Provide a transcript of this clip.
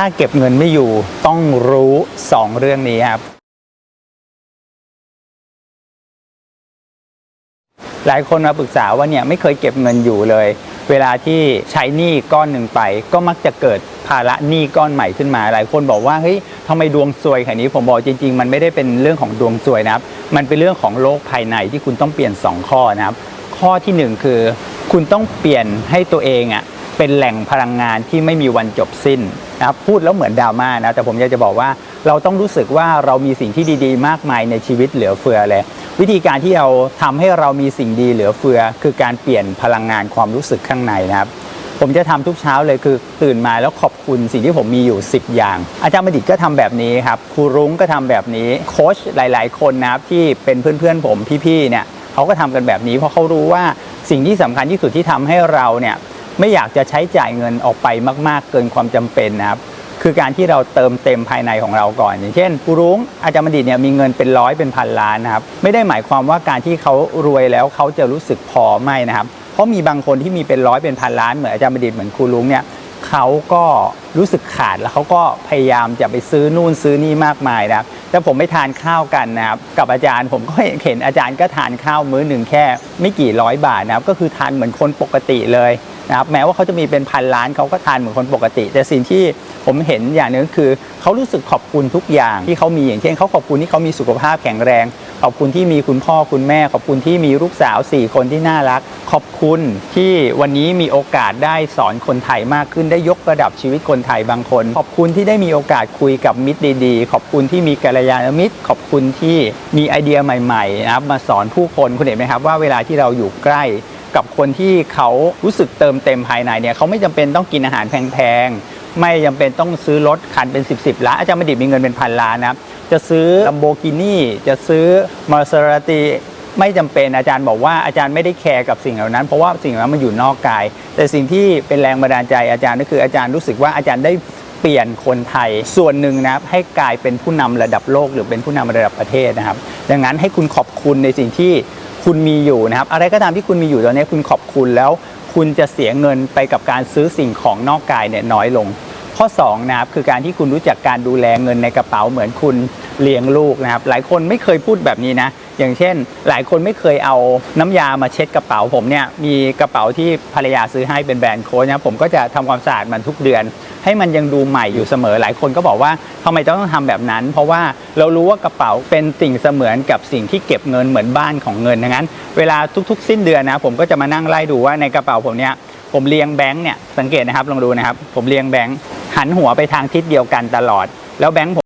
ถ้าเก็บเงินไม่อยู่ต้องรู้ 2 เรื่องนี้ครับ หลายคนมาปรึกษาว่าเนี่ยไม่เคยเก็บเงินอยู่เลย เวลาที่ใช้หนี้ก้อนหนึ่งไป ก็มักจะเกิดภาระหนี้ก้อนใหม่ขึ้นมา หลายคนบอกว่าเฮ้ยทำไมดวงซวยขนาดนี้ผมบอกจริง ๆ มันไม่ได้เป็นเรื่องของดวงซวยนะครับ มันเป็นเรื่องของโลกภายในที่คุณต้องเปลี่ยน 2 ข้อนะครับ ข้อทีหนึ่1 คือ คุณต้องเปลี่ยนให้ตัวเองอะ เป็นแหล่งพลังงานที่ไม่มีวันจบสิ้นนะครับพูดแล้วเหมือนดราม่านะแต่ผมอยากจะบอกว่าเราต้องรู้สึกว่าเรามีสิ่งที่ดีๆ มากมายในชีวิตเหลือเฟือเลย วิธีการที่เราทำให้เรามีสิ่งดีเหลือเฟือ คือการเปลี่ยนพลังงานความรู้สึกข้างในนะครับผมจะทำทุกเช้าเลยคือตื่นมาแล้วขอบคุณสิ่งที่ผมมีอยู่ 10 อย่าง อาจารย์บัณฑิตก็ทำแบบนี้ครับครูรุ้งก็ทำแบบนี้โค้ชหลาย ๆ คนนะครับที่เป็นเพื่อนๆผมพี่ๆเนี่ยเขาก็ทำกันแบบนี้เพราะเขารู้ว่าสิ่งที่สำคัญที่สุดที่ทำให้เราเนี่ย ไม่อยากจะใช้จ่ายเงินออกไปมากๆ เกินความจำเป็นนะครับคือการที่เราเติมเต็มภายในของเราก่อน อย่างเช่นครูรุ้งอาจารย์บัณฑิตเนี่ยมีเงินเป็นร้อยเป็นพันล้านนะครับไม่ได้หมายความว่าการที่เขารวยแล้วเขาจะรู้สึกพอไม่นะครับ เพราะมีบางคนที่มีเป็นร้อยเป็นพันล้านเหมือนอาจารย์บัณฑิตเหมือนครูรุ้งเนี่ยเขาก็รู้สึกขาดแล้วเขาก็พยายามจะไปซื้อนู่นซื้อนี่มากมายนะครับแต่ผมไปทานข้าวกันนะครับกับอาจารย์ผมก็เห็นอาจารย์ก็ทานข้าวมื้อหนึ่งแค่ ไม่กี่ร้อยบาทนะครับก็คือทานเหมือนคนปกติเลย นะครับแม้ว่าเขาจะมีเป็นพันล้านเขาก็ทานเหมือนคนปกติ แต่สิ่งที่ผมเห็นอย่างหนึงคือเขารู้สึกขอบคุณทุกอย่างที่เขามีอย่างเช่นเขาขอบคุณที่เขามีสุขภาพแข็งแรง ขอบคุณที่มีคุณพ่อคุณแม่ ขอบคุณที่มีลูกสาว 4 คนที่น่ารัก ขอบคุณที่วันนี้มีโอกาสได้สอนคนไทยมากขึ้นได้ยกระดับชีวิตคนไทยบางคน ขอบคุณที่ได้มีโอกาสคุยกับมิตรดีๆ ขอบคุณที่มีกัลยาณมิตร ขอบคุณที่มีไอเดียใหม่ๆนะครับมาสอนผู้คนคุณเห็นไหมครับว่าเวลาที่เราอยู่ใกล้ กับคนที่เขารู้สึกเติมเต็มภายในเนี่ยเขาไม่จำเป็นต้องกินอาหารแพงๆ ไม่จำเป็นต้องซื้อรถคันเป็น 10บสล้านอาจารย์บัณฑิตมีเงินเป็นพันล้านนะจะซื้อลัมโบกินี่จะซื้อมาเซราติไม่จำเป็นอาจารย์บอกว่าอาจารย์ไม่ได้แคร์กับสิ่งเหล่านั้น เพราะว่าสิ่งเหล่านั้นมันอยู่นอกกาย แต่สิ่งที่เป็นแรงบันดาลใจอาจารย์ก็คืออาจารย์รู้สึกว่าอาจารย์ได้เปลี่ยนคนไทยส่วนหนึ่งนะครับให้กลายเป็นผู้นำระดับโลกหรือเป็นผู้นำระดับประเทศนะครับ ดังนั้นให้คุณขอบคุณในสิ่งที่ คุณมีอยู่นะครับ อะไรก็ตามที่คุณมีอยู่ตอนนี้คุณขอบคุณแล้ว คุณจะเสียเงินไปกับการซื้อสิ่งของนอกกายเนี่ยน้อยลง ข้อ2นะครับคือการที่คุณรู้จักการดูแลเงินในกระเป๋าเหมือนคุณเลี้ยงลูกนะครับ หลายคนไม่เคยพูดแบบนี้นะ อย่างเช่น หลายคนไม่เคยเอาน้ำยามาเช็ดกระเป๋าผมเนี่ยมีกระเป๋าที่ภรรยาซื้อให้เป็นแบรนด์โค้ชนะผมก็จะทำความสะอาดมันทุกเดือน ให้มันยังดูใหม่อยู่เสมอ หลายคนก็บอกว่าทำไมต้องทำแบบนั้น เพราะว่าเรารู้ว่ากระเป๋าเป็นสิ่งเสมือนกับสิ่งที่เก็บเงินเหมือนบ้านของเงินดังนั้น เวลาทุกๆ สิ้นเดือนนะผมก็จะมานั่งไล่ดูว่าในกระเป๋าผมเนี่ยผมเรียงแบงค์เนี่ยสังเกตนะครับลองดูนะครับ ผมเรียงแบงค์หันหัวไปทางทิศเดียวกันตลอด แล้วแบงค์ผม